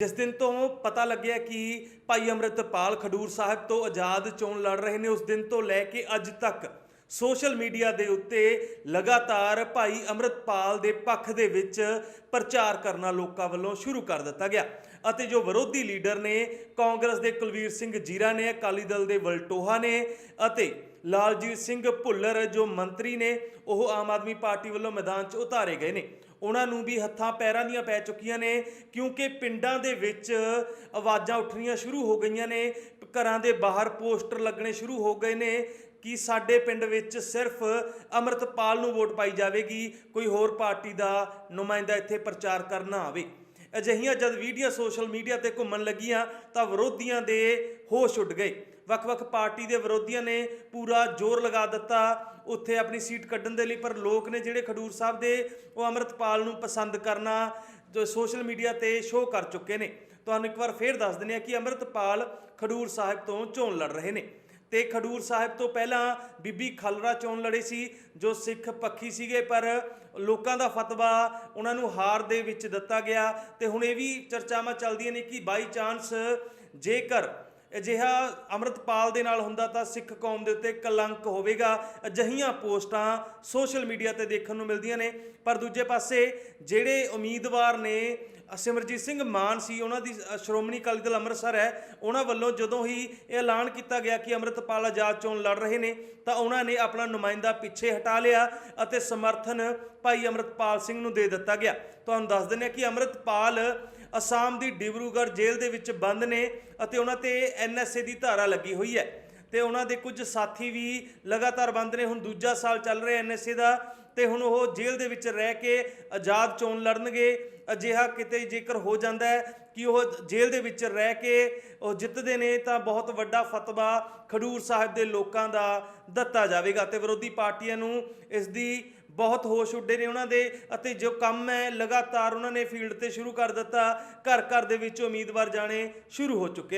ਜਿਸ ਦਿਨ ਤੋਂ ਪਤਾ ਲੱਗਿਆ ਕਿ ਭਾਈ ਅੰਮ੍ਰਿਤਪਾਲ ਖਡੂਰ ਸਾਹਿਬ ਤੋਂ ਆਜ਼ਾਦ ਚੋਣ ਲੜ ਰਹੇ ਨੇ, ਉਸ ਦਿਨ ਤੋਂ ਲੈ ਕੇ ਅੱਜ ਤੱਕ ਸੋਸ਼ਲ ਮੀਡੀਆ ਦੇ ਉੱਤੇ ਲਗਾਤਾਰ ਭਾਈ ਅੰਮ੍ਰਿਤਪਾਲ ਦੇ ਪੱਖ ਦੇ ਵਿੱਚ ਪ੍ਰਚਾਰ ਕਰਨਾ ਲੋਕਾਂ ਵੱਲੋਂ ਸ਼ੁਰੂ ਕਰ ਦਿੱਤਾ ਗਿਆ ਅਤੇ ਜੋ ਵਿਰੋਧੀ ਲੀਡਰ ਨੇ, ਕਾਂਗਰਸ ਦੇ ਕੁਲਵੀਰ ਸਿੰਘ ਜੀਰਾ ਨੇ, ਅਕਾਲੀ ਦਲ ਦੇ ਵਲਟੋਹਾ ਨੇ ਅਤੇ ਲਾਲਜੀਤ ਸਿੰਘ ਭੁੱਲਰ ਜੋ ਮੰਤਰੀ ਨੇ, ਉਹ ਆਮ ਆਦਮੀ ਪਾਰਟੀ ਵੱਲੋਂ ਮੈਦਾਨ 'ਚ ਉਤਾਰੇ ਗਏ ਨੇ। ਉਹਨਾਂ ਨੂੰ ਵੀ ਹੱਥਾਂ ਪੈਰਾਂ ਦੀਆਂ ਪੈ ਚੁੱਕੀਆਂ ਨੇ, ਕਿਉਂਕਿ ਪਿੰਡਾਂ ਦੇ ਵਿੱਚ ਆਵਾਜ਼ਾਂ ਉੱਠਣੀਆਂ ਸ਼ੁਰੂ ਹੋ ਗਈਆਂ ਨੇ, ਘਰਾਂ ਦੇ ਬਾਹਰ ਪੋਸਟਰ ਲੱਗਣੇ ਸ਼ੁਰੂ ਹੋ ਗਏ ਨੇ ਕਿ ਸਾਡੇ ਪਿੰਡ ਵਿੱਚ ਸਿਰਫ ਅੰਮ੍ਰਿਤਪਾਲ ਨੂੰ ਵੋਟ ਪਾਈ ਜਾਵੇਗੀ, ਕੋਈ ਹੋਰ ਪਾਰਟੀ ਦਾ ਨੁਮਾਇੰਦਾ ਇੱਥੇ ਪ੍ਰਚਾਰ ਕਰਨਾ ਆਵੇ। ਅਜਿਹੀਆਂ ਜਦ ਵੀਡੀਓ ਸੋਸ਼ਲ ਮੀਡੀਆ ਤੇ ਘੁੰਮਣ ਲੱਗੀਆਂ ਤਾਂ ਵਿਰੋਧੀਆਂ ਦੇ ਹੋਸ਼ ਉੱਡ ਗਏ। ਵੱਖ-ਵੱਖ ਪਾਰਟੀ ਦੇ ਵਿਰੋਧੀਆਂ ਨੇ ਪੂਰਾ ਜ਼ੋਰ ਲਗਾ ਦਿੱਤਾ ਉੱਥੇ ਆਪਣੀ ਸੀਟ ਕੱਢਣ ਦੇ ਲਈ, ਪਰ ਲੋਕ ਨੇ ਜਿਹੜੇ ਖਡੂਰ ਸਾਹਿਬ ਦੇ ਉਹ ਅੰਮ੍ਰਿਤਪਾਲ ਨੂੰ ਪਸੰਦ ਕਰਨਾ ਜੋ ਸੋਸ਼ਲ ਮੀਡੀਆ ਤੇ ਸ਼ੋਅ ਕਰ ਚੁੱਕੇ ਨੇ। ਤੁਹਾਨੂੰ ਇੱਕ ਵਾਰ ਫੇਰ ਦੱਸ ਦਿੰਦੇ ਆ ਕਿ ਅੰਮ੍ਰਿਤਪਾਲ ਖਡੂਰ ਸਾਹਿਬ ਤੋਂ ਚੋਣ ਲੜ ਰਹੇ ਨੇ। ਤੇ ਖਡੂਰ ਸਾਹਿਬ ਤੋਂ ਪਹਿਲਾਂ ਬੀਬੀ ਖਲਰਾ ਚੋਣ ਲੜੇ ਸੀ, ਜੋ ਸਿੱਖ ਪੱਖੀ ਸੀਗੇ, ਪਰ ਲੋਕਾਂ ਦਾ ਫਤਵਾ ਉਹਨਾਂ ਨੂੰ ਹਾਰ ਦੇ ਵਿੱਚ ਦਿੱਤਾ ਗਿਆ। ਤੇ ਹੁਣ ਇਹ ਵੀ ਚਰਚਾਵਾਂ ਚੱਲਦੀਆਂ ਨੇ ਕਿ ਬਾਈ ਚਾਂਸ ਜੇਕਰ ਅਜਿਹਾ ਅੰਮ੍ਰਿਤਪਾਲ ਦੇ ਨਾਲ ਹੁੰਦਾ ਤਾਂ ਸਿੱਖ ਕੌਮ ਦੇ ਉੱਤੇ ਕਲੰਕ ਹੋਵੇਗਾ। ਅਜਿਹੀਆਂ ਪੋਸਟਾਂ ਸੋਸ਼ਲ ਮੀਡੀਆ ਤੇ ਦੇਖਣ ਨੂੰ ਮਿਲਦੀਆਂ ਨੇ। ਪਰ ਦੂਜੇ ਪਾਸੇ ਜਿਹੜੇ ਉਮੀਦਵਾਰ ਨੇ, ਸਿਮਰਜੀਤ ਸਿੰਘ ਮਾਨ ਸੀ, ਉਹਨਾਂ ਦੀ ਸ਼੍ਰੋਮਣੀ ਅਕਾਲੀ ਦਲ ਅੰਮ੍ਰਿਤਸਰ ਹੈ। ਉਹਨਾਂ ਵੱਲੋਂ ਜਦੋਂ ਹੀ ਇਹ ਐਲਾਨ ਕੀਤਾ ਗਿਆ ਕਿ ਅੰਮ੍ਰਿਤਪਾਲ ਆਜ਼ਾਦ ਚੋਣ ਲੜ ਰਹੇ ਨੇ, ਤਾਂ ਉਹਨਾਂ ਨੇ ਆਪਣਾ ਨੁਮਾਇੰਦਾ ਪਿੱਛੇ ਹਟਾ ਲਿਆ ਅਤੇ ਸਮਰਥਨ ਭਾਈ ਅੰਮ੍ਰਿਤਪਾਲ ਸਿੰਘ ਨੂੰ ਦੇ ਦਿੱਤਾ ਗਿਆ। ਤੁਹਾਨੂੰ ਦੱਸ ਦਿੰਦੇ ਹਾਂ ਕਿ ਅੰਮ੍ਰਿਤਪਾਲ ਅਸਾਮ ਦੀ ਡਿਬਰੂਗੜ੍ਹ ਜੇਲ੍ਹ ਦੇ ਵਿੱਚ ਬੰਦ ਨੇ ਅਤੇ ਉਹਨਾਂ ਤੇ ਐਨਐਸਏ ਦੀ ਧਾਰਾ ਲੱਗੀ ਹੋਈ ਹੈ ਤੇ ਉਹਨਾਂ ਦੇ ਕੁਝ ਸਾਥੀ ਵੀ ਲਗਾਤਾਰ ਬੰਦ ਨੇ। ਹੁਣ ਦੂਜਾ ਸਾਲ ਚੱਲ ਰਿਹਾ ਐਨਐਸਏ ਦਾ ਤੇ ਹੁਣ ਉਹ ਜੇਲ੍ਹ ਦੇ ਵਿੱਚ ਰਹਿ ਕੇ ਆਜ਼ਾਦ ਚੋਣ ਲੜਨਗੇ। ਅਜਿਹਾ ਕਿਤੇ ਜੇਕਰ ਹੋ ਜਾਂਦਾ ਹੈ ਕਿ ਉਹ ਜੇਲ੍ਹ ਦੇ ਵਿੱਚ ਰਹਿ ਕੇ ਉਹ ਜਿੱਤਦੇ ਨੇ ਤਾਂ ਬਹੁਤ ਵੱਡਾ ਫਤਵਾ ਖਡੂਰ ਸਾਹਿਬ ਦੇ ਲੋਕਾਂ ਦਾ ਦਿੱਤਾ ਜਾਵੇਗਾ ਤੇ ਵਿਰੋਧੀ ਪਾਰਟੀਆਂ ਨੂੰ ਇਸ ਦੀ ਬਹੁਤ ਹੋਸ਼ ਉੱਡੇ ਨੇ ਉਹਨਾਂ ਦੇ ਅਤੇ ਜੋ ਕੰਮ ਹੈ ਲਗਾਤਾਰ ਉਹਨਾਂ ਨੇ ਫੀਲਡ ਤੇ ਸ਼ੁਰੂ ਕਰ ਦਿੱਤਾ ਘਰ ਘਰ ਦੇ ਵਿੱਚ ਉਮੀਦਵਾਰ ਜਾਣੇ ਸ਼ੁਰੂ ਹੋ ਚੁੱਕੇ ਨੇ।